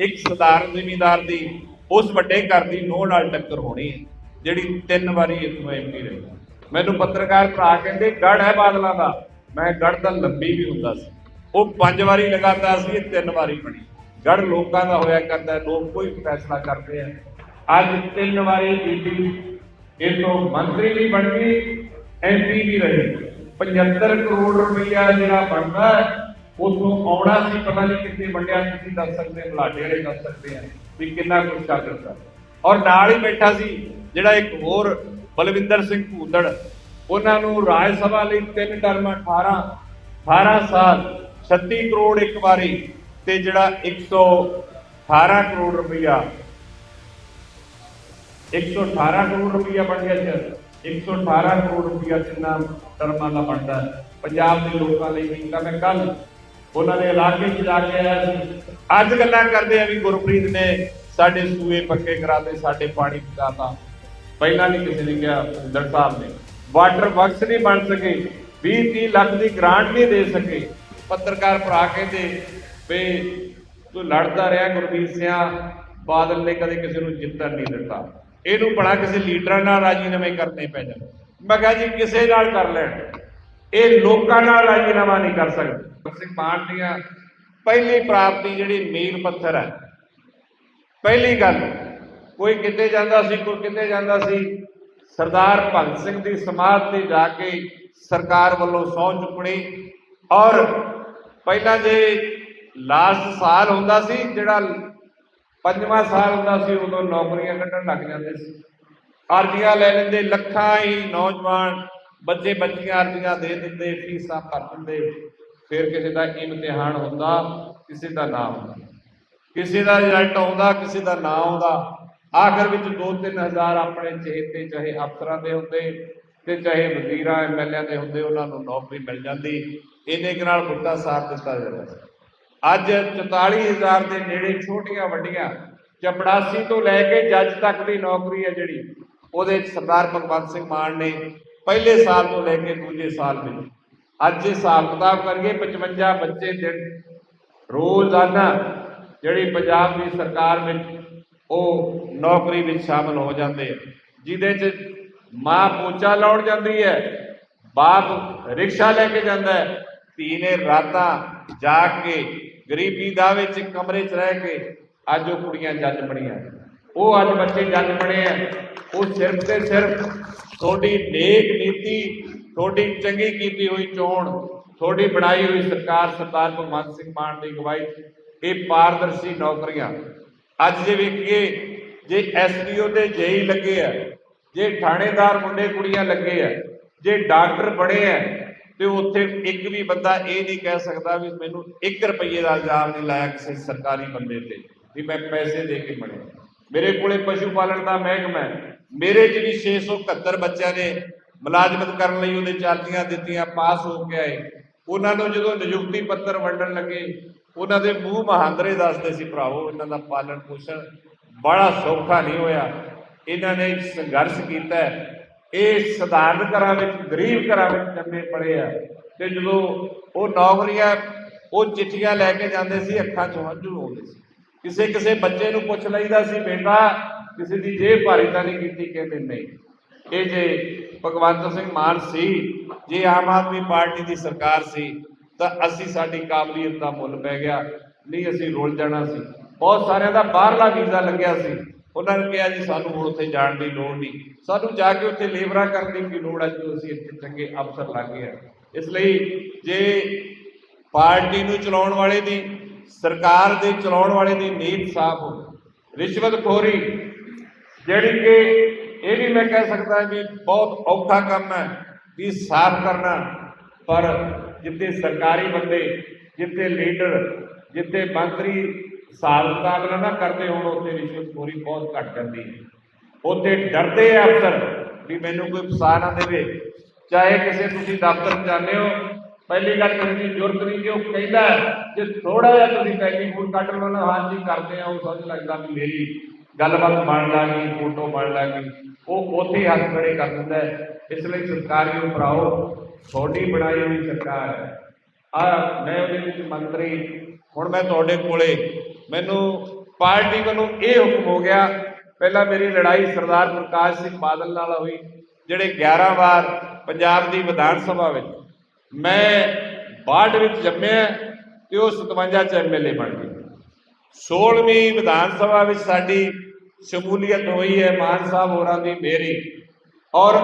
ਇੱਕ ਸਧਾਰਨ ਜ਼ਿਮੀਂਦਾਰ ਦੀ, ਉਸ ਵੱਡੇ ਘਰ ਦੀ ਨੋਹ ਨਾਲ ਟੱਕਰ ਹੋਣੀ ਹੈ, ਜਿਹੜੀ ਤਿੰਨ ਵਾਰੀ ਇੱਥੋਂ ਐਮਪੀ ਰਹੀ ਮੈਨੂੰ ਪੱਤਰਕਾਰ ਭਰਾ ਕਹਿੰਦੇ ਗੜ ਹੈ ਬਾਦਲਾਂ ਦਾ। ਮੈਂ ਗੜ ਦਾ ਲੰਬੀ ਵੀ ਹੁੰਦਾ ਸੀ। ਉਹ ਪੰਜ ਵਾਰੀ ਲਗਾਤਾਰ ਸੀ, ਇਹ ਤਿੰਨ ਵਾਰੀ ਬਣੀ। ਗੜ ਲੋਕਾਂ ਦਾ ਹੋਇਆ ਕਰਦਾ, ਲੋਕ ਕੋਈ ਫੈਸਲਾ ਕਰਦੇ ਆ। ਅੱਜ ਤਿੰਨ ਵਾਰੀ ਬੀਬੀ ਇਹ ਤੋਂ ਮੰਤਰੀ ਵੀ ਬਣ ਗਈ ਐਮਪੀ ਵੀ ਰਹੇ। 75 ਕਰੋੜ ਰੁਪਈਆ ਜਿਹੜਾ ਬਣਦਾ ਉੱਥੋਂ ਆਉਣਾ ਸੀ ਪਤਾ ਨਹੀਂ ਕਿੱਥੇ ਵੰਡਿਆ ਤੁਸੀਂ ਦੱਸ ਸਕਦੇ ਹੋ, ਬਲਾਡੇ ਵਾਲੇ ਦੱਸ ਸਕਦੇ ਆ ਵੀ ਕਿੰਨਾ ਕੁਝ ਚੱਲ ਰਿਹਾ ਔਰ ਨਾਲ ਹੀ ਬੈਠਾ ਸੀ ਜਿਹੜਾ ਇੱਕ ਹੋਰ ਬਲਵਿੰਦਰ ਸਿੰਘ ਭੂੰਦੜ ਉਹਨਾਂ ਨੂੰ ਰਾਜ ਸਭਾ ਲਈ ਤਿੰਨ ਟਰਮ 18 18 ਸਾਲ 36 ਕਰੋੜ ਇੱਕ ਵਾਰੀ ਤੇ ਜਿਹੜਾ 118 ਕਰੋੜ ਰੁਪਈਆ। 118 ਕਰੋੜ ਰੁਪਈਆ ਬਣ ਗਿਆ ਜੀ 118 ਕਰੋੜ ਰੁਪਇਆ ਜਿੰਨਾ ਟਰਮਾਂ ਦਾ ਬਣਦਾ। ਪੰਜਾਬ ਦੇ ਲੋਕਾਂ ਲਈ ਵੀ ਤਾਂ ਮੈਂ ਕੱਲ ਉਹਨਾਂ ਦੇ ਇਲਾਕੇ 'ਚ ਜਾ ਕੇ ਆਇਆ ਸੀ। ਅੱਜ ਗੱਲਾਂ ਕਰਦੇ ਆ ਵੀ ਗੁਰਪ੍ਰੀਤ ਨੇ ਸਾਡੇ ਸੂਏ ਪੱਕੇ ਕਰਾਤੇ, ਸਾਡੇ ਪਾਣੀ ਪਕਾਤਾ। ਪਹਿਲਾਂ ਨਹੀਂ ਕਿਸੇ ਨੇ ਕਿਹਾ ਸੁੰਦਰ ਸਾਹਿਬ ਨੇ। ਵਾਟਰ ਵਰਕਸ ਨਹੀਂ ਬਣ ਸਕੇ 20 30 ਲੱਖ ਦੀ ਗ੍ਰਾਂਟ ਨਹੀਂ ਦੇ ਸਕੇ। ਪੱਤਰਕਾਰ ਭਰਾ ਕਹਿੰਦੇ ਵੀ ਤੂੰ ਲੜਦਾ ਰਿਹਾ ਗੁਰਬੀਰ ਸਿੰਘ ਬਾਦਲ ਨੇ ਕਦੇ ਕਿਸੇ ਨੂੰ ਜਿੱਤਣ ਨਹੀਂ ਦਿੱਤਾ। ਇਹਨੂੰ ਬੜਾ ਕਿਸੇ ਲੀਡਰਾਂ ਨਾਲ ਰਾਜੀਨਾਮੇ ਕਰਨੇ ਪੈ ਜਾਣ। ਮੈਂ ਕਿਹਾ ਜੀ, ਕਿਸੇ ਨਾਲ ਕਰ ਲੈਣ। ਇਹ ਲੋਕਾਂ ਨਾਲ ਰਾਜੀਨਾਮਾ ਨਹੀਂ ਕਰ ਸਕਦੇ। ਸਿੰਘ ਮਾਨ ਦੀਆਂ ਪਹਿਲੀ ਪ੍ਰਾਪਤੀ ਜਿਹੜੀ ਮੀਲ ਪੱਥਰ ਹੈ। ਪਹਿਲੀ ਗੱਲ, ਕੋਈ ਕਿਤੇ ਜਾਂਦਾ ਸੀ, ਕੋਈ ਕਿਤੇ ਜਾਂਦਾ ਸੀ, ਸਰਦਾਰ ਭਗਤ ਸਿੰਘ ਦੀ ਸਮਾਧ ਤੇ ਜਾ ਕੇ ਸਰਕਾਰ ਵੱਲੋਂ ਸਹੁੰ ਚੁੱਕਣੀ ਔਰ ਪਹਿਲਾਂ ਜੇ ਲਾਸਟ ਸਾਲ ਹੁੰਦਾ ਸੀ, ਜਿਹੜਾ ਪੰਜਵਾਂ ਸਾਲ ਹੁੰਦਾ ਸੀ, ਉਦੋਂ ਨੌਕਰੀਆਂ ਕੱਢਣ ਲੱਗ ਜਾਂਦੇ ਸੀ। ਅਰਜ਼ੀਆਂ ਲੈ ਲੈਂਦੇ, ਲੱਖਾਂ ਹੀ ਨੌਜਵਾਨ ਬੱਚੇ ਬੱਚੀਆਂ ਅਰਜ਼ੀਆਂ ਦੇ ਦਿੰਦੇ, ਫੀਸਾਂ ਭਰ ਦਿੰਦੇ, ਫਿਰ ਕਿਸੇ ਦਾ ਇਮਤਿਹਾਨ ਹੁੰਦਾ, ਕਿਸੇ ਦਾ ਨਾ ਹੁੰਦਾ। ਕਿਸੇ ਦਾ ਰਿਜ਼ਲਟ ਆਉਂਦਾ, ਕਿਸੇ ਦਾ ਨਾ ਆਉਂਦਾ। ਆਖਰ ਵਿੱਚ 2-3000 ਆਪਣੇ ਚਹੇਤੇ, ਚਾਹੇ ਅਫਸਰਾਂ ਦੇ ਹੁੰਦੇ ਤੇ ਚਾਹੇ ਵਜ਼ੀਰਾਂ ਐਮਐਲਏ ਦੇ ਹੁੰਦੇ, ਉਹਨਾਂ ਨੂੰ ਨੌਕਰੀ ਮਿਲ ਜਾਂਦੀ। ਇੰਨੇ ਕੁ ਨਾਲ ਬੁੱਟਾ ਸਾਥ ਦਿੱਤਾ ਜਾਂਦਾ ਸੀ। ਅੱਜ 44000 ਦੇ ਨੇੜੇ ਛੋਟੀਆਂ ਵੱਡੀਆਂ ਚਪੜਾਸੀ ਤੋਂ ਲੈ ਕੇ ਜੱਜ ਤੱਕ ਦੀ ਨੌਕਰੀ ਹੈ ਜਿਹੜੀ, ਉਹਦੇ ਸਰਦਾਰ ਭਗਵੰਤ ਸਿੰਘ ਮਾਨ ਨੇ ਪਹਿਲੇ ਸਾਲ ਤੋਂ ਲੈ ਕੇ ਦੂਜੇ ਸਾਲ ਵਿੱਚ। ਅੱਜ ਇਹ ਹਿਸਾਬ ਕਿਤਾਬ ਕਰਕੇ 55 ਬੱਚੇ ਦਿਨ ਰੋਜ਼ਾਨਾ ਜਿਹੜੀ ਪੰਜਾਬ ਦੀ ਸਰਕਾਰ ਵਿੱਚ ਉਹ ਨੌਕਰੀ ਵਿੱਚ ਸ਼ਾਮਲ ਹੋ ਜਾਂਦੇ ਆ, ਜਿਹਦੇ 'ਚ ਮਾਂ ਪੋਚਾ ਲਾਉਣ ਜਾਂਦੀ ਹੈ, ਬਾਪ ਰਿਕਸ਼ਾ ਲੈ ਕੇ ਜਾਂਦਾ ਹੈ, ਧੀ ਨੇ ਰਾਤਾਂ ਜਾ ਕੇ ਗਰੀਬੀ ਦਾ ਵਿੱਚ ਕਮਰੇ 'ਚ ਰਹਿ ਕੇ ਅੱਜ ਉਹ ਕੁੜੀਆਂ ਜੱਜ ਬਣੀਆਂ। ਉਹ ਅੱਜ ਬੱਚੇ ਜੱਜ ਬਣੇ ਆ। ਉਹ ਸਿਰਫ ਤੇ ਸਿਰਫ ਤੁਹਾਡੀ ਨੇਕ ਨੀਤੀ, ਤੁਹਾਡੀ ਚੰਗੀ ਕੀਤੀ ਹੋਈ ਚੋਣ, ਤੁਹਾਡੀ ਬਣਾਈ ਹੋਈ ਸਰਕਾਰ, ਸਰਦਾਰ ਭਗਵੰਤ ਸਿੰਘ ਮਾਨ ਦੀ ਅਗਵਾਈ, ਇਹ ਪਾਰਦਰਸ਼ੀ ਨੌਕਰੀਆਂ। ਅੱਜ ਜੇ ਵੇਖੀਏ, ਜੇ ਐਸਡੀਓ ਤੇ ਜੇਈ ਲੱਗੇ ਆ, ਜੇ ਥਾਣੇਦਾਰ ਮੁੰਡੇ ਕੁੜੀਆਂ ਲੱਗੇ ਆ, ਜੇ ਡਾਕਟਰ ਬਣੇ ਆ, ਤੇ ਉੱਥੇ ਇੱਕ ਵੀ ਬੰਦਾ ਇਹ ਨਹੀਂ ਕਹਿ ਸਕਦਾ ਵੀ ਮੈਨੂੰ 1 ਰੁਪਏ ਦਾ ਇਲਜ਼ਾਮ ਨਹੀਂ ਲਾਇਆ ਕਿਸੇ ਸਰਕਾਰੀ ਬੰਦੇ ਤੇ, ਵੀ ਮੈਂ ਪੈਸੇ ਦੇ ਕੇ ਬਣਿਆ ਮੇਰੇ ਕੋਲੇ ਪਸ਼ੂ ਪਾਲਣ ਦਾ ਮਹਿਕਮਾ ਹੈ ਮੇਰੇ 'ਚ ਵੀ 671 ਬੱਚਿਆਂ ਨੇ ਮੁਲਾਜ਼ਮਤ ਕਰਨ ਲਈ ਉਹਦੇ ਚਾਰਜੀਆਂ ਦਿੱਤੀਆਂ, ਪਾਸ ਹੋ ਕੇ ਆਏ। ਉਹਨਾਂ ਨੂੰ ਜਦੋਂ ਨਿਯੁਕਤੀ ਪੱਤਰ ਵੰਡਣ ਲੱਗੇ, ਉਹਨਾਂ ਦੇ ਮੂੰਹ ਮਹਾਂਦਰੇ ਦੱਸਦੇ ਸੀ, ਭਰਾਵੋ, ਇਹਨਾਂ ਦਾ ਪਾਲਣ ਪੋਸ਼ਣ ਬੜਾ ਸੌਖਾ ਨਹੀਂ ਹੋਇਆ। ਇਹਨਾਂ ਨੇ ਸੰਘਰਸ਼ ਕੀਤਾ ਇਹ ਸਧਾਰਨ ਘਰਾਂ ਵਿੱਚ, ਗਰੀਬ ਘਰਾਂ ਵਿੱਚ ਜੰਮੇ ਪੜੇ ਆ। ਤੇ ਜਦੋਂ ਉਹ ਨੌਕਰੀਆਂ, ਉਹ ਚਿੱਠੀਆਂ ਲੈ ਕੇ ਜਾਂਦੇ ਸੀ, ਅੱਖਾਂ 'ਚ ਹੰਝੂ ਆਉਂਦੇ ਸੀ। ਕਿਸੇ ਕਿਸੇ ਬੱਚੇ ਨੂੰ ਪੁੱਛ ਲਈਦਾ ਸੀ, ਬੇਟਾ ਕਿਸੇ ਦੀ ਜੇ ਭਾਰੀ ਤਾਂ ਨਹੀਂ ਕੀਤੀ ਕਹਿੰਦੇ ਨਹੀਂ। ਇਹ ਜੇ ਭਗਵੰਤ ਸਿੰਘ ਮਾਨ ਸੀ, ਜੇ ਆਮ ਆਦਮੀ ਪਾਰਟੀ ਦੀ ਸਰਕਾਰ ਸੀ, ਤਾਂ ਅਸੀਂ ਸਾਡੀ ਕਾਬਲੀਅਤ ਦਾ ਮੁੱਲ ਪੈ ਗਿਆ। ਨਹੀਂ, ਅਸੀਂ ਰੁਲ ਜਾਣਾ ਸੀ। ਬਹੁਤ ਸਾਰਿਆਂ ਦਾ ਬਾਹਰਲਾ ਵੀਜ਼ਾ ਲੱਗਿਆ ਸੀ। ਉਹਨਾਂ ਨੇ ਕਿਹਾ ਜੀ, ਸਾਨੂੰ ਹੁਣ ਉੱਥੇ ਜਾਣ ਦੀ ਲੋੜ ਨਹੀਂ। ਸਾਨੂੰ ਜਾ ਕੇ ਉੱਥੇ ਲੇਬਰਾਂ ਕਰਨ ਦੀ ਵੀ ਲੋੜ ਹੈ ਜਦੋਂ ਅਸੀਂ ਇੱਥੇ ਚੰਗੇ ਅਫਸਰ ਲੱਗ ਗਏ ਇਸ ਲਈ ਜੇ ਪਾਰਟੀ ਨੂੰ ਚਲਾਉਣ ਵਾਲੇ ਦੀ, ਸਰਕਾਰ ਦੇ ਚਲਾਉਣ ਵਾਲੇ ਦੀ ਨੀਤ ਸਾਫ਼ ਹੋਵੇ। ਰਿਸ਼ਵਤਖੋਰੀ ਜਿਹੜੀ ਕਿ ਇਹ ਵੀ ਮੈਂ ਕਹਿ ਸਕਦਾ ਵੀ ਬਹੁਤ ਔਖਾ ਕੰਮ ਹੈ ਵੀ ਸਾਫ਼ ਕਰਨਾ। ਪਰ ਜਿੱਥੇ ਸਰਕਾਰੀ ਬੰਦੇ ਜਿੱਥੇ ਲੀਡਰ ਜਿੱਥੇ ਮੰਤਰੀ ਹਿਸਾਬ ਮੁਕਾਬਲਾ ਨਾ ਕਰਦੇ ਹੋਣ ਉੱਥੇ ਰਿਸ਼ਵਤਖੋਰੀ ਬਹੁਤ ਘਟ ਜਾਂਦੀ ਹੈ। ਉੱਥੇ ਡਰਦੇ ਆ ਅਫਸਰ ਵੀ ਮੈਨੂੰ ਕੋਈ ਫਸਾ ਨਾ ਦੇਵੇ। ਚਾਹੇ ਕਿਸੇ ਤੁਸੀਂ ਦਫ਼ਤਰ ਜਾਂਦੇ ਹੋ ਪਹਿਲੀ ਗੱਲ ਕਿਸੇ ਦੀ ਜ਼ਰੂਰਤ ਨਹੀਂ ਕਿ ਉਹ ਕਹਿੰਦਾ ਹੈ, ਜੇ ਥੋੜਾ ਜਿਹਾ ਤੁਸੀਂ ਟੈਲੀਫੋਨ ਕੱਢ ਲਓ ਨਾ ਹਾਂਜੀ ਕਰਦੇ ਆ ਉਹ ਸਮਝ ਲੱਗਦਾ ਵੀ ਮੇਰੀ ਗੱਲਬਾਤ ਬਣ ਲਾਗੀ, ਫੋਟੋ ਬਣ ਲਾਗੀ। ਉਹ ਉੱਥੇ ਹੀ ਹੱਥ ਖੜੇ ਕਰ ਦਿੰਦਾ ਇਸ ਲਈ ਸਰਕਾਰੀ ਉਪਰਾਓ ਤੁਹਾਡੀ ਬਣਾਈ ਹੋਈ ਸਰਕਾਰ ਹੈ। ਆ, ਮੈਂ ਉਹਦੇ ਵਿੱਚ ਮੰਤਰੀ, ਹੁਣ ਮੈਂ ਤੁਹਾਡੇ ਕੋਲੇ। ਮੈਨੂੰ ਪਾਰਟੀ ਵੱਲੋਂ ਇਹ ਹੁਕਮ ਹੋ ਗਿਆ, ਪਹਿਲਾਂ ਮੇਰੀ ਲੜਾਈ ਸਰਦਾਰ ਪ੍ਰਕਾਸ਼ ਸਿੰਘ ਬਾਦਲ ਨਾਲ ਹੋਈ, ਜਿਹੜੇ 11 ਵਾਰ ਪੰਜਾਬ ਦੀ ਵਿਧਾਨ ਸਭਾ ਵਿੱਚ। ਮੈਂ 62 ਵਿੱਚ ਜੰਮਿਆ ਤੇ ਉਹ 57 ਚ ਐਮਐਲਏ ਬਣ ਗਏ। 16ਵੀਂ ਵਿਧਾਨ ਸਭਾ ਵਿੱਚ ਸਾਡੀ ਸ਼ਮੂਲੀਅਤ ਹੋਈ ਹੈ ਮਾਨ ਸਾਹਿਬ ਹੋਰਾਂ ਦੀ ਮੇਰੀ। ਔਰ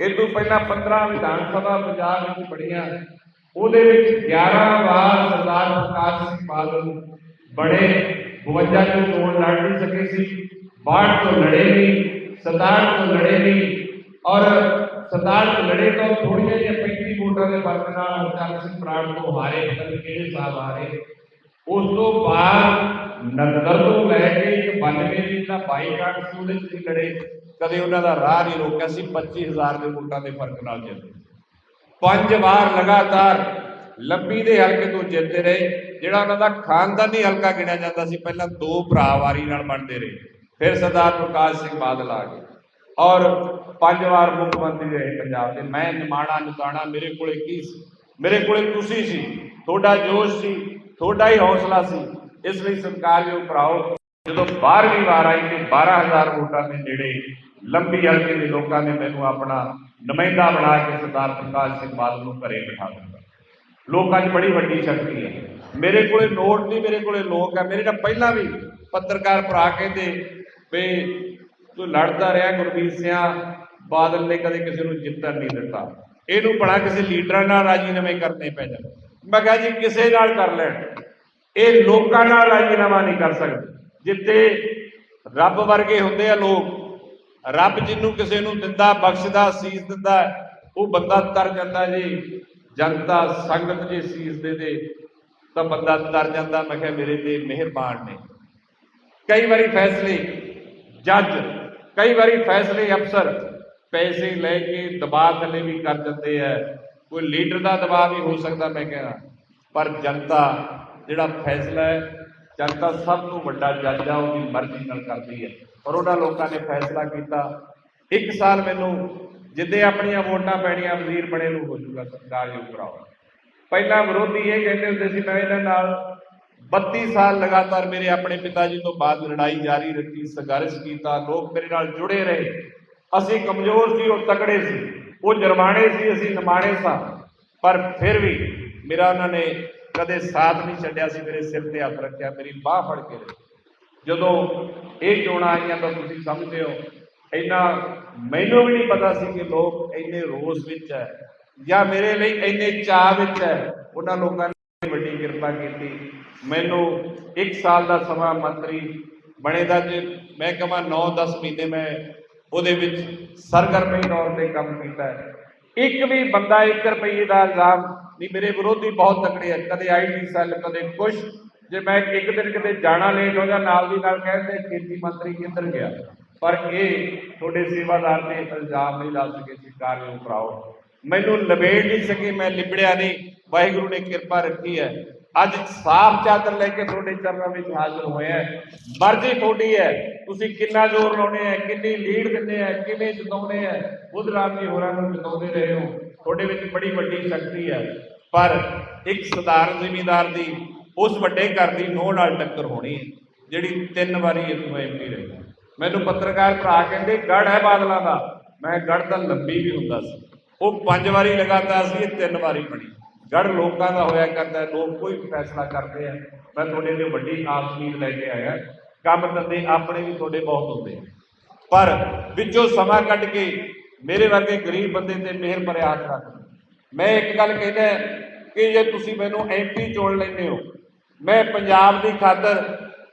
ਇਹ ਤੋਂ ਪਹਿਲਾਂ 15 ਵਿਧਾਨ ਸਭਾ ਪੰਜਾਬ ਵਿੱਚ ਬੜੀਆਂ ਉਹਦੇ ਵਿੱਚ 11 ਵਾਰ ਸਰਦਾਰ ਪ੍ਰਕਾਸ਼ ਸਿੰਘ ਬਾਦਲ ਬੜੇ 52 ਚੋਂ ਚੋਣ ਲੜ ਨਹੀਂ ਸਕੇ ਸੀ 62 ਤੋਂ ਲੜੇ ਨਹੀਂ 67 ਤੋਂ ਲੜੇ ਨਹੀਂ। ਔਰ 67 ਤੋਂ ਲੜੇ ਤਾਂ ਥੋੜੀਆਂ ਜਿਹੀਆਂ 35 ਵੋਟਾਂ ਦੇ ਫ਼ਰਕ ਨਾਲ ਹਰਚੰਦ ਸਿੰਘ ਬਰਾੜ ਤੋਂ ਹਾਰੇ, ਪਤਾ ਨਹੀਂ ਕਿਹੜੇ ਸਾਹਿਬ ਹਾਰੇ। ਉਸ ਤੋਂ ਬਾਅਦ ਨਦਰ ਤੋਂ ਲੈ ਕੇ 92 ਦੀ ਜਿਹੜਾ ਬਾਈਕਾਟ ਸੀ ਉਹਦੇ ਚ ਲੜੇ ਕਦੇ ਉਹਨਾਂ ਦਾ ਰਾਹ ਨਹੀਂ ਰੋਕਿਆ ਸੀ 25000 ਦੇ ਵੋਟਾਂ ਦੇ ਫ਼ਰਕ ਨਾਲ ਜਿੱਤੇ ਪੰਜ ਵਾਰ ਲਗਾਤਾਰ ਲੰਬੀ ਦੇ ਹਲਕੇ ਤੋਂ ਜਿੱਤਦੇ ਰਹੇ, ਜਿਹੜਾ ਉਹਨਾਂ ਦਾ ਖਾਨਦਾਨੀ ਹਲਕਾ ਗਿਣਿਆ ਜਾਂਦਾ ਸੀ, ਪਹਿਲਾਂ ਦੋ ਭਰਾ ਵਾਰੀ ਨਾਲ ਬਣਦੇ ਰਹੇ, ਫਿਰ ਸਰਦਾਰ ਪ੍ਰਕਾਸ਼ ਸਿੰਘ ਬਾਦਲ ਆ ਗਏ। ਔਰ ਪੰਜ ਵਾਰ ਮੁੱਖ ਮੰਤਰੀ ਰਹੇ ਪੰਜਾਬ ਦੇ। ਮੈਂ ਨਿਮਾਣਾ, ਨਿਤਾਣਾ, ਮੇਰੇ ਕੋਲੇ ਕੀ ਸੀ? ਮੇਰੇ ਕੋਲੇ ਤੁਸੀਂ ਸੀ, ਤੁਹਾਡਾ ਜੋਸ਼ ਸੀ ਤੁਹਾਡਾ ਹੀ ਹੌਸਲਾ ਸੀ। ਇਸ ਲਈ ਸਰਕਾਰਯੋਗ ਭਰਾਓ, ਜਦੋਂ 12ਵੀਂ ਵਾਰ ਆਈ ਤੇ 12000 ਵੋਟਾਂ ਦੇ ਨੇੜੇ ਲੰਬੀ ਹਲਕੇ ਦੇ ਲੋਕਾਂ ਨੇ ਮੈਨੂੰ ਆਪਣਾ ਨੁਮਾਇੰਦਾ ਬਣਾ ਕੇ ਸਰਦਾਰ ਪ੍ਰਕਾਸ਼ ਸਿੰਘ ਬਾਦਲ ਨੂੰ ਘਰੇ ਬਿਠਾ ਦਿੱਤਾ। ਲੋਕਾਂ 'ਚ ਬੜੀ ਵੱਡੀ ਸ਼ਕਤੀ ਹੈ। ਮੇਰੇ ਕੋਲੇ ਨੋਟ ਨਹੀਂ, ਮੇਰੇ ਕੋਲੇ ਲੋਕ ਹੈ ਮੇਰੇ ਨਾਲ ਪਹਿਲਾਂ ਵੀ ਪੱਤਰਕਾਰ ਭਰਾ ਕਹਿੰਦੇ ਵੀ ਤੂੰ ਲੜਦਾ ਰਿਹਾ ਗੁਰਬੀਰ ਸਿੰਘਾ ਬਾਦਲ ਨੇ ਕਦੇ ਕਿਸੇ ਨੂੰ ਜਿੱਤਣ ਨਹੀਂ ਦਿੱਤਾ। ਇਹਨੂੰ ਬੜਾ ਕਿਸੇ ਲੀਡਰਾਂ ਨਾਲ ਰਾਜੀਨਾਮੇ ਕਰਨੇ ਪੈ ਜਾਣ। ਮੈਂ ਕਿਹਾ ਜੀ ਕਿਸੇ ਨਾਲ ਕਰ ਲੈਣ। ਇਹ ਲੋਕਾਂ ਨਾਲ ਰਾਜੀਨਾਮਾ ਨਹੀਂ ਕਰ ਸਕਦੇ। ਜਿੱਤੇ ਰੱਬ ਵਰਗੇ ਹੁੰਦੇ ਆ ਲੋਕ, ਰੱਬ ਜਿਹਨੂੰ ਕਿਸੇ ਨੂੰ ਦਿੰਦਾ, ਬਖਸ਼ਦਾ, ਸੀਸ ਦਿੰਦਾ, ਉਹ ਬੰਦਾ ਤਰ ਜਾਂਦਾ ਜੀ, ਜਨਤਾ, ਸੰਗਤ ਜੇ ਸੀਸ ਦੇ ਦੇ, ਤਾਂ ਬੰਦਾ ਤਰ ਜਾਂਦਾ। ਮੈਂ ਕਿਹਾ ਮੇਰੇ ਤੇ ਮਿਹਰਬਾਨ ਨੇ। ਕਈ ਵਾਰੀ ਫੈਸਲੇ, ਜੱਜ, ਕਈ ਵਾਰੀ ਫੈਸਲੇ ਅਫਸਰ ਪੈਸੇ ਲੈ ਕੇ ਦਬਾਅ ਥੱਲੇ ਵੀ ਕਰ ਦਿੰਦੇ ਆ। ਕੋਈ ਲੀਡਰ ਦਾ ਦਬਾਅ ਵੀ ਹੋ ਸਕਦਾ ਮੈਂ ਕਹਿੰਦਾ ਪਰ ਜਨਤਾ, ਜਿਹੜਾ ਫੈਸਲਾ ਹੈ, ਜਨਤਾ ਸਭ ਤੋਂ ਵੱਡਾ ਜੱਜ ਆ, ਉਹਦੀ ਮਰਜ਼ੀ ਨਾਲ ਕਰਦੀ ਹੈ। ਔਰ ਉਹਨਾਂ ਲੋਕਾਂ ਨੇ ਫੈਸਲਾ ਕੀਤਾ। ਇੱਕ ਸਾਲ ਮੈਨੂੰ ਜਿੱਦੇ ਆਪਣੀਆਂ ਵੋਟਾਂ ਪੈਣੀਆਂ, ਵਜ਼ੀਰ ਬਣੇ ਨੂੰ ਹੋ ਜਾਊਗਾ ਸਰਕਾਰ ਜੋ ਕਰਾਓ ਪਹਿਲਾਂ ਵਿਰੋਧੀ ਇਹ ਕਹਿੰਦੇ ਹੁੰਦੇ ਸੀ, ਮੈਂ ਇਹਨਾਂ ਨਾਲ 32 ਸਾਲ ਲਗਾਤਾਰ ਮੇਰੇ ਆਪਣੇ ਪਿਤਾ ਜੀ ਤੋਂ ਬਾਅਦ ਲੜਾਈ ਜਾਰੀ ਰੱਖੀ, ਸੰਘਰਸ਼ ਕੀਤਾ, ਲੋਕ ਮੇਰੇ ਨਾਲ ਜੁੜੇ ਰਹੇ। ਅਸੀਂ ਕਮਜ਼ੋਰ ਸੀ, ਉਹ ਤਕੜੇ ਸੀ। ਉਹ ਜਰਮਾਣੇ ਸੀ, ਅਸੀਂ ਨਮਾਣੇ ਸਾਂ। ਪਰ ਫਿਰ ਵੀ ਮੇਰਾ ਉਹਨਾਂ ਨੇ ਕਦੇ ਸਾਥ ਨਹੀਂ ਛੱਡਿਆ ਸੀ, ਮੇਰੇ ਸਿਰ ਤੇ ਹੱਥ ਰੱਖਿਆ, ਮੇਰੀ ਬਾਹ ਫੜ ਕੇ ਜਦੋਂ ਇਹ ਚੋਣਾਂ ਆਈਆਂ ਤਾਂ ਤੁਸੀਂ ਸਮਝਦੇ ਹੋ, ਇੰਨਾ ਮੈਨੂੰ ਵੀ ਨਹੀਂ ਪਤਾ ਸੀ ਕਿ ਲੋਕ ਇੰਨੇ ਰੋਸ ਵਿੱਚ ਹੈ ਜਾਂ ਮੇਰੇ ਲਈ ਇੰਨੇ ਚਾਅ ਵਿੱਚ ਹੈ। ਉਹਨਾਂ ਲੋਕਾਂ ਨੇ ਵੱਡੀ ਕਿਰਪਾ ਕੀਤੀ। ਮੈਨੂੰ 1 ਸਾਲ ਦਾ ਸਮਾਂ ਮੰਤਰੀ ਬਣੇ ਦਾ ਜੇ ਮੈਂ ਕਹਾਂ 9-10 ਮਹੀਨੇ ਮੈਂ ਉਹਦੇ ਵਿੱਚ ਸਰਗਰਮੀ ਤੌਰ ਤੇ ਕੰਮ ਕੀਤਾ ਹੈ। ਇੱਕ ਵੀ ਬੰਦਾ 1 ਰੁਪਏ ਦਾ ਇਲਜ਼ਾਮ ਨਹੀਂ, ਮੇਰੇ ਵਿਰੋਧੀ ਬਹੁਤ ਤਕੜੇ ਹੈ ਕਦੇ ਆਈਟੀ ਸੈੱਲ, ਕਦੇ ਕੁਛ। ਜੇ ਮੈਂ ਇੱਕ ਦਿਨ ਕਿਤੇ ਜਾਣਾ ਲੇਟ ਹੋ ਜਾ ਨਾਲ ਦੀ ਨਾਲ ਕਹਿੰਦੇ ਖੇਤੀ ਮੰਤਰੀ ਕਿੱਧਰ ਗਿਆ। ਪਰ ਇਹ ਤੁਹਾਡੇ ਸੇਵਾਦਾਰ ਨੇ ਇਲਜ਼ਾਮ ਨਹੀਂ ਲਾ ਸਕੇ ਸੀ ਕਾਰਯੋਗ ਕਰਾਓ। ਮੈਨੂੰ ਲਬੇੜ ਨਹੀਂ ਸਕੇ, ਮੈਂ ਲਿਬੜਿਆ ਨਹੀਂ। ਵਾਹਿਗੁਰੂ ਨੇ ਕਿਰਪਾ ਰੱਖੀ ਹੈ। ਅੱਜ ਸਾਫ਼ ਚਾਦਰ ਲੈ ਕੇ ਤੁਹਾਡੇ ਚਰਨਾਂ ਵਿੱਚ ਹਾਜ਼ਰ ਹੋਇਆ ਮਰਜ਼ੀ ਤੁਹਾਡੀ ਹੈ। ਤੁਸੀਂ ਕਿੰਨਾ ਜ਼ੋਰ ਲਾਉਣੇ ਹੈ ਕਿੰਨੀ ਲੀਡ ਦਿੰਦੇ ਹੈ ਕਿਵੇਂ ਜਿਤਾਉਣੇ ਹੈ ਬੁੱਧ ਰਾਮ ਜੀ ਹੋਰਾਂ ਨੂੰ ਜਿਤਾਉਂਦੇ ਰਹੇ ਹੋ। ਤੁਹਾਡੇ ਵਿੱਚ ਬੜੀ ਵੱਡੀ ਸ਼ਕਤੀ ਹੈ। ਪਰ ਇੱਕ ਸਧਾਰਨ ਜ਼ਿਮੀਂਦਾਰ ਦੀ, ਉਸ ਵੱਡੇ ਘਰ ਦੀ ਨੋਹ ਨਾਲ ਟੱਕਰ ਹੋਣੀ ਹੈ, ਜਿਹੜੀ ਤਿੰਨ ਵਾਰੀ ਇੱਥੋਂ ਐਮਪੀ ਰਹੀ ਮੈਨੂੰ ਪੱਤਰਕਾਰ ਭਰਾ ਕਹਿੰਦੇ ਗੜ ਹੈ ਬਾਦਲਾਂ ਦਾ। ਮੈਂ ਗੜ ਤਾਂ ਲੰਬੀ ਵੀ ਹੁੰਦਾ ਸੀ। ਉਹ ਪੰਜ ਵਾਰੀ ਲਗਾਤਾਰ ਸੀ, ਇਹ ਤਿੰਨ ਵਾਰੀ ਬਣੀ। ਗੜ ਲੋਕਾਂ ਦਾ ਹੋਇਆ ਕਰਦਾ, ਲੋਕ ਕੋਈ ਫੈਸਲਾ ਕਰਦੇ ਆ। ਮੈਂ ਤੁਹਾਡੇ ਲਈ ਵੱਡੀ ਆਸ ਲੈ ਕੇ ਆਇਆ। ਕੰਮ ਧੰਦੇ ਆਪਣੇ ਵੀ ਤੁਹਾਡੇ ਬਹੁਤ ਹੁੰਦੇ ਪਰ ਵਿੱਚੋਂ ਸਮਾਂ ਕੱਢ ਕੇ ਮੇਰੇ ਵਰਗੇ ਗਰੀਬ ਬੰਦੇ ਤੇ ਮਿਹਰ ਭਰਿਆ ਹੱਥ ਰੱਖ। ਮੈਂ ਇੱਕ ਗੱਲ ਕਹਿੰਦਾ ਕਿ ਜੇ ਤੁਸੀਂ ਮੈਨੂੰ ਐਮਪੀ ਚੋਣ ਲੈਂਦੇ ਹੋ, ਮੈਂ ਪੰਜਾਬ ਦੀ ਖਾਤਰ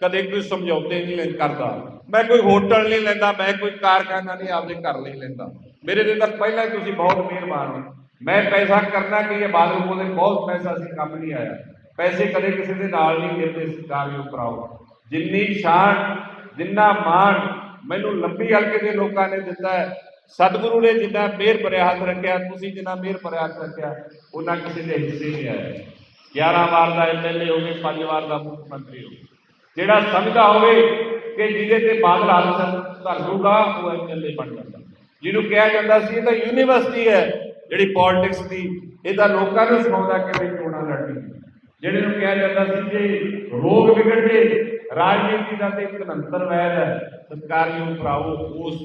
ਕਦੇ ਕੋਈ ਸਮਝੌਤੇ ਨਹੀਂ ਕਰਦਾ। ਮੈਂ ਕੋਈ ਹੋਟਲ ਨਹੀਂ ਲੈਂਦਾ, ਮੈਂ ਕੋਈ ਕਾਰਖਾਨਾ ਨਹੀਂ ਆਪਦੇ ਘਰ ਲਈ ਲੈਂਦਾ। ਮੇਰੇ ਦੇ ਤਾਂ ਪਹਿਲਾਂ ਹੀ ਤੁਸੀਂ ਬਹੁਤ ਮਿਹਰਬਾਨ ਹੋ। ਮੈਂ ਪੈਸਾ ਕਰਨਾ ਕੀ ਹੈ? ਬਾਦਲ ਕੋਲੇ ਬਹੁਤ ਪੈਸਾ ਸੀ, ਕੰਮ ਨਹੀਂ ਆਇਆ। ਪੈਸੇ ਕਦੇ ਕਿਸੇ ਦੇ ਨਾਲ ਨਹੀਂ ਮਿਲਦੇ ਨੂੰ ਭਰਾਓ ਜਿੰਨੀ ਸ਼ਾਨ, ਜਿੰਨਾ ਮਾਣ ਮੈਨੂੰ ਲੰਬੀ ਹਲਕੇ ਦੇ ਲੋਕਾਂ ਨੇ ਦਿੱਤਾ ਹੈ। ਸਤਿਗੁਰੂ ਨੇ ਜਿੰਨਾ ਮਿਹਰ ਭਰਿਆ ਹੱਥ ਰੱਖਿਆ, ਤੁਸੀਂ ਜਿੰਨਾ ਮਿਹਰ ਭਰਿਆ ਹੱਥ ਰੱਖਿਆ, ਉਹਨਾਂ ਕਿਸੇ ਦੇ ਹਿੱਸੇ ਨਹੀਂ ਆਇਆ 11 ਵਾਰ ਦਾ ਐਮਐਲਏ ਹੋ ਗਏ 5 ਵਾਰ ਦਾ ਮੁੱਖ ਮੰਤਰੀ ਹੋਵੇ ਜਿਹੜਾ ਸਮਝਦਾ ਹੋਵੇ ਕਿ ਜਿਹਦੇ ਤੇ ਬਾਦਲ ਹੱਥ ਧਰ ਦੂਗਾ ਉਹ ਐਮਐਲਏ ਬਣ ਜਾਂਦਾ। ਜਿਹਨੂੰ ਕਿਹਾ ਜਾਂਦਾ ਸੀ, ਇਹ ਤਾਂ ਯੂਨੀਵਰਸਿਟੀ ਹੈ ਜਿਹੜੀ ਪੋਲਿਟਿਕਸ ਦੀ। ਇਹ ਤਾਂ ਲੋਕਾਂ ਨੂੰ ਸਿਖਾਉਂਦਾ ਕਿ ਵੀ ਚੋਣਾਂ ਲੜਨੀ ਜਿਹੜੇ ਨੂੰ ਕਿਹਾ ਜਾਂਦਾ ਸੀ ਜੇ ਰੋਗ ਵਿਗੜ ਜੇ ਰਾਜਨੀਤੀ ਦਾ ਤੇ ਇੱਕ ਨੰਤਰ ਵੈਰ ਹੈ। ਸਤਕਾਰਯੋਗ ਭਰਾਵੋ, ਉਸ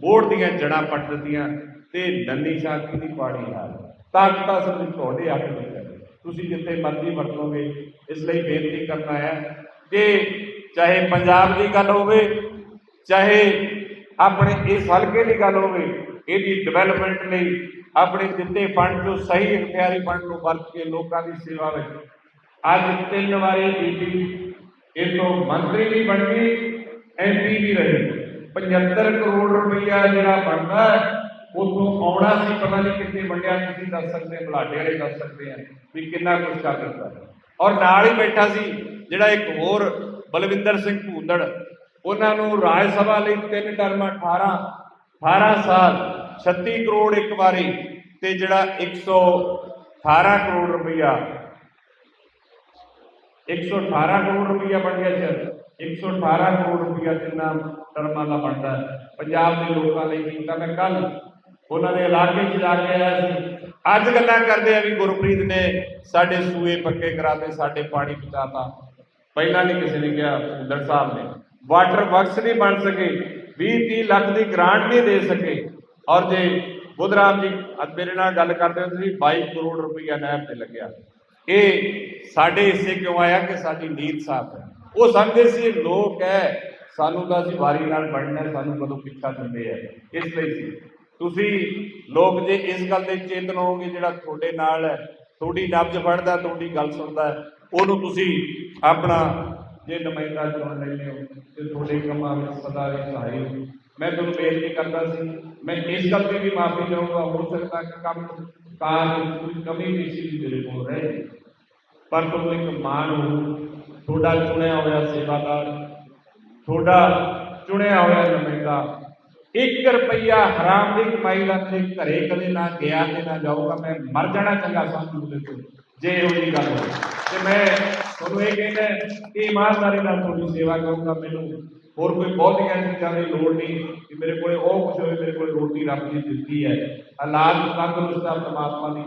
ਬੋਰਡ ਦੀਆਂ ਜੜਾਂ ਪੱਟ ਦਿੱਤੀਆਂ ਤੇ ਨੰਨੀ ਸ਼ਾਂਤੀ ਦੀ ਪਾੜੀ ਹਾਲ ਤਾਕਤ ਅਸਲ ਤੁਹਾਡੇ ਹੱਥ ਵਿੱਚ ਹੈ। ਤੁਸੀਂ ਜਿੱਥੇ ਮਰਜ਼ੀ ਵਰਤੋਗੇ, ਇਸ ਲਈ ਬੇਨਤੀ ਕਰਨਾ ਹੈ ਕਿ ਚਾਹੇ ਪੰਜਾਬ ਦੀ ਗੱਲ ਹੋਵੇ, ਚਾਹੇ ਆਪਣੇ ਇਸ ਹਲਕੇ ਦੀ ਗੱਲ ਹੋਵੇ, ਇਹਦੀ ਡਿਵੈਲਪਮੈਂਟ ਲਈ ਆਪਣੇ ਦਿੱਤੇ ਫੰਡ ਤੋਂ ਸਹੀ ਇਖਤਿਆਰੀ ਫੰਡ ਨੂੰ ਵਰਤ ਕੇ ਲੋਕਾਂ ਦੀ ਸੇਵਾ ਵਿੱਚ। ਅੱਜ ਤਿੰਨ ਵਾਰੀ ਬੀਬੀ ਇਹ ਤੋਂ ਮੰਤਰੀ ਵੀ ਬਣ ਗਈ ਐਮਪੀ ਵੀ ਰਹੀ। 75 ਕਰੋੜ ਰੁਪਈਆ ਜਿਹੜਾ ਬਣਦਾ ਉਥੋਂ ਆਉਣਾ ਸੀ, ਪਤਾ ਨਹੀਂ ਕਿੱਥੇ ਵੰਡਿਆ ਤੁਸੀਂ ਦੱਸ ਸਕਦੇ ਹੋ ਬਲਾਡੇ ਵਾਲੇ ਦੱਸ ਸਕਦੇ ਆ ਵੀ ਕਿੰਨਾ ਕੁਝ ਕਰ ਦਿੱਤਾ ਔਰ ਨਾਲ ਹੀ ਬੈਠਾ ਸੀ ਜਿਹੜਾ ਇੱਕ ਹੋਰ ਬਲਵਿੰਦਰ ਸਿੰਘ ਭੂੰਦੜ। ਉਹਨਾਂ ਨੂੰ ਰਾਜ ਸਭਾ ਲਈ ਤਿੰਨ ਟਰਮਾਂ 18 18 ਸਾਲ 36 ਕਰੋੜ ਇੱਕ ਵਾਰੀ ਤੇ ਜਿਹੜਾ 118 ਕਰੋੜ ਰੁਪਈਆ 118 ਕਰੋੜ ਰੁਪਈਆ ਬਣ ਗਿਆ ਸਰ 118 ਕਰੋੜ ਰੁਪਈਆ ਤਿੰਨਾਂ ਟਰਮਾਂ ਦਾ ਬਣਦਾ ਪੰਜਾਬ ਦੇ ਲੋਕਾਂ ਲਈ ਕੀਤਾ ਮੈਂ ਕੱਲ ਉਹਨਾਂ ਦੇ ਇਲਾਕੇ 'ਚ ਜਾ ਕੇ ਆਇਆ ਸੀ। ਅੱਜ ਗੱਲਾਂ ਕਰਦੇ ਆ ਵੀ ਗੁਰਪ੍ਰੀਤ ਨੇ ਸਾਡੇ ਸੂਏ ਪੱਕੇ ਕਰਾਤੇ, ਸਾਡੇ ਪਾਣੀ ਪਹੁੰਚਾਤਾ। ਪਹਿਲਾਂ ਨਹੀਂ ਕਿਸੇ ਨੇ ਕਿਹਾ, ਭੁੱਲਰ ਸਾਹਿਬ ਨੇ। ਵਾਟਰ ਵਰਕਸ ਨਹੀਂ ਬਣ ਸਕੇ 20 30 ਲੱਖ ਦੀ ਗ੍ਰਾਂਟ ਨਹੀਂ ਦੇ ਸਕੇ। ਔਰ ਜੇ ਬੁੱਧਰਾਮ ਜੀ, ਅੱਜ ਮੇਰੇ ਨਾਲ ਗੱਲ ਕਰਦੇ ਹੋ, ਤੁਸੀਂ 22 ਕਰੋੜ ਰੁਪਈਆ ਨਹਿਰ ਤੇ ਲੱਗਿਆ। ਇਹ ਸਾਡੇ ਹਿੱਸੇ ਕਿਉਂ ਆਇਆ ਕਿ ਸਾਡੀ ਨੀਤ ਸਾਫ਼ ਹੈ? ਉਹ ਸਮਝਦੇ ਸੀ, ਲੋਕ ਹੈ, ਸਾਨੂੰ ਤਾਂ ਅਸੀਂ ਵਾਰੀ ਨਾਲ ਬਣਨਾ ਸਾਨੂੰ ਕਦੋਂ ਪਿੱਛਾ ਦਿੰਦੇ ਆ। ਇਸ ਲਈ ਸੀ। ਤੁਸੀਂ ਲੋਕ ਜੇ ਇਸ ਗੱਲ ਦੇ ਚੇਤਨ ਹੋਵੋਗੇ ਜਿਹੜਾ ਤੁਹਾਡੇ ਨਾਲ ਹੈ, ਤੁਹਾਡੀ ਨਬਜ਼ ਫੜਦਾ ਤੁਹਾਡੀ ਗੱਲ ਸੁਣਦਾ ਉਹਨੂੰ ਤੁਸੀਂ ਆਪਣਾ ਜੇ ਨੁਮਾਇੰਦਾ ਚੁਣ ਲੈਂਦੇ ਹੋ ਤੇ ਤੁਹਾਡੇ ਕੰਮਾਂ ਵਿੱਚ ਸਦਾ ਲਈ ਸਹਾਈ ਮੈਂ ਤੁਹਾਨੂੰ ਬੇਨਤੀ ਕਰਦਾ ਸੀ, ਮੈਂ ਇਸ ਗੱਲ ਤੇ ਵੀ ਮਾਫੀ ਚਾਹੂੰਗਾ, ਹੋ ਸਕਦਾ ਕਿ ਕੰਮ ਕਾਰ ਕੋਈ ਕਮੀ ਨਹੀਂ ਸੀ ਮੇਰੇ ਕੋਲ ਰਹੇ। ਪਰ ਤੁਹਾਨੂੰ ਇੱਕ ਮਾਣ ਹੋ ਤੁਹਾਡਾ ਚੁਣਿਆ ਹੋਇਆ ਸੇਵਾਦਾਰ ਤੁਹਾਡਾ ਚੁਣਿਆ ਹੋਇਆ ਨੁਮਾਇੰਦਾ 1 ਰੁਪਈਆ ਹਰਾਮ ਦੀ ਕਮਾਈ ਦਾ ਤੇ ਘਰੇ ਕਦੇ ਨਾ ਗਿਆ ਤੇ ਨਾ ਜਾਊਗਾ ਮੈਂ ਮਰ ਜਾਣਾ ਚੰਗਾ ਸਮਝੂ ਉਹਦੇ ਤੋਂ ਜੇ ਇਹੋ ਜਿਹੀ ਗੱਲ ਹੋਵੇ ਤੇ ਮੈਂ ਤੁਹਾਨੂੰ ਇਹ ਕਹਿੰਦਾ ਕਿ ਇਮਾਨਦਾਰੀ ਨਾਲ ਤੁਹਾਡੀ ਸੇਵਾ ਕਰੂੰਗਾ ਮੈਨੂੰ ਹੋਰ ਕੋਈ ਬਹੁਤੀਆਂ ਚੀਜ਼ਾਂ ਦੀ ਲੋੜ ਨਹੀਂ ਕਿ ਮੇਰੇ ਕੋਲੇ ਉਹ ਕੁਝ ਹੋਵੇ ਮੇਰੇ ਕੋਲੇ ਰੋਟੀ ਰੱਬ ਦੀ ਦਿੱਤੀ ਹੈ ਹਾਲਾਤ ਤੰਦਰੁਸਤ ਆ ਪਰਮਾਤਮਾ ਦੀ